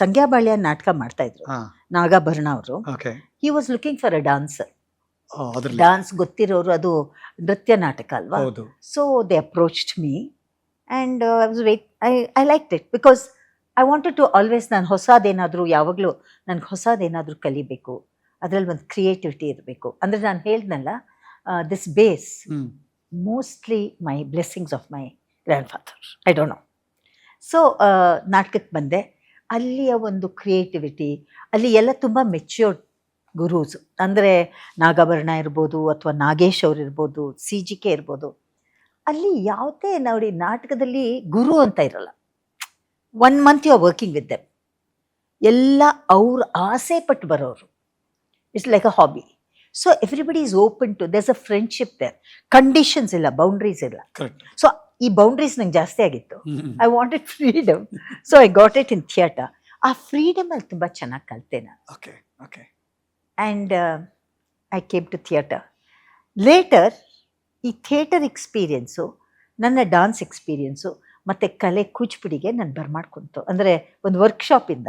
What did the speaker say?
ಸಂಗ್ಯಾಬಾಳ್ಯ ನಾಟಕ ಮಾಡ್ತಾ ಇದ್ರು. ನಾಗಾಭರಣ ಅವರು. He was looking for a dancer dance ಗೊತ್ತಿರೋರು ಅದು ನೃತ್ಯ ನಾಟಕ ಅಲ್ವಾ? ಹೌದು. So they approached me and I was wait I I like it because I wanted to always ನಾನು ಹೊಸದೇನಾದರೂ ಯಾವಾಗಲೂ ನನಗೆ ಹೊಸದೇನಾದರೂ ಕಲಿಬೇಕು. ಅದರಲ್ಲಿ ಒಂದು ಕ್ರಿಯೇಟಿವಿಟಿ ಇರಬೇಕು. ಅಂದರೆ ನಾನು ಹೇಳ್ದನಲ್ಲ this base mostly my blessings of my grandfather I don't know so ನಾಟಕಕ್ಕೆ ಬಂದೆ. ಅಲ್ಲಿಯ ಒಂದು ಕ್ರಿಯೇಟಿವಿಟಿ ಅಲ್ಲಿ ಎಲ್ಲ ತುಂಬ ಮೆಚ್ಯೂರ್ ಗುರೂಸ್. ಅಂದರೆ ನಾಗಾಭರಣ ಇರ್ಬೋದು ಅಥವಾ ನಾಗೇಶ್ ಅವ್ರು ಇರ್ಬೋದು ಸಿ ಜಿ ಕೆ ಇರ್ಬೋದು. ಅಲ್ಲಿ ಯಾವುದೇ ನೋಡಿ ನಾಟಕದಲ್ಲಿ ಗುರು ಅಂತ ಇರಲ್ಲ. One month you are working with them ಎಲ್ಲ ಅವ್ರ ಆಸೆ ಪಟ್ಟು ಬರೋರು. It's like a hobby so everybody is open to there's a friendship there conditions ಇಲ್ಲ ಬೌಂಡ್ರೀಸ್ ಇಲ್ಲ. ಸೊ ಈ ಬೌಂಡ್ರೀಸ್ ನಂಗೆ ಜಾಸ್ತಿ ಆಗಿತ್ತು. I wanted freedom so I got it in theatre ಆ ಫ್ರೀಡಮಲ್ಲಿ ತುಂಬ ಚೆನ್ನಾಗಿ ಕಲಿತೆ ನಾನು. Okay okay and I came to theatre later ಈ ಥಿಯೇಟರ್ ಎಕ್ಸ್ಪೀರಿಯನ್ಸು ನನ್ನ ಡಾನ್ಸ್ ಎಕ್ಸ್ಪೀರಿಯನ್ಸು ಮತ್ತು ಕಲೆ ಕೂಚಿಪುಡಿಗೆ ನಾನು ಬರ್ಮಾಡ್ಕೊಂತು. ಅಂದರೆ ಒಂದು ವರ್ಕ್ಶಾಪಿಂದ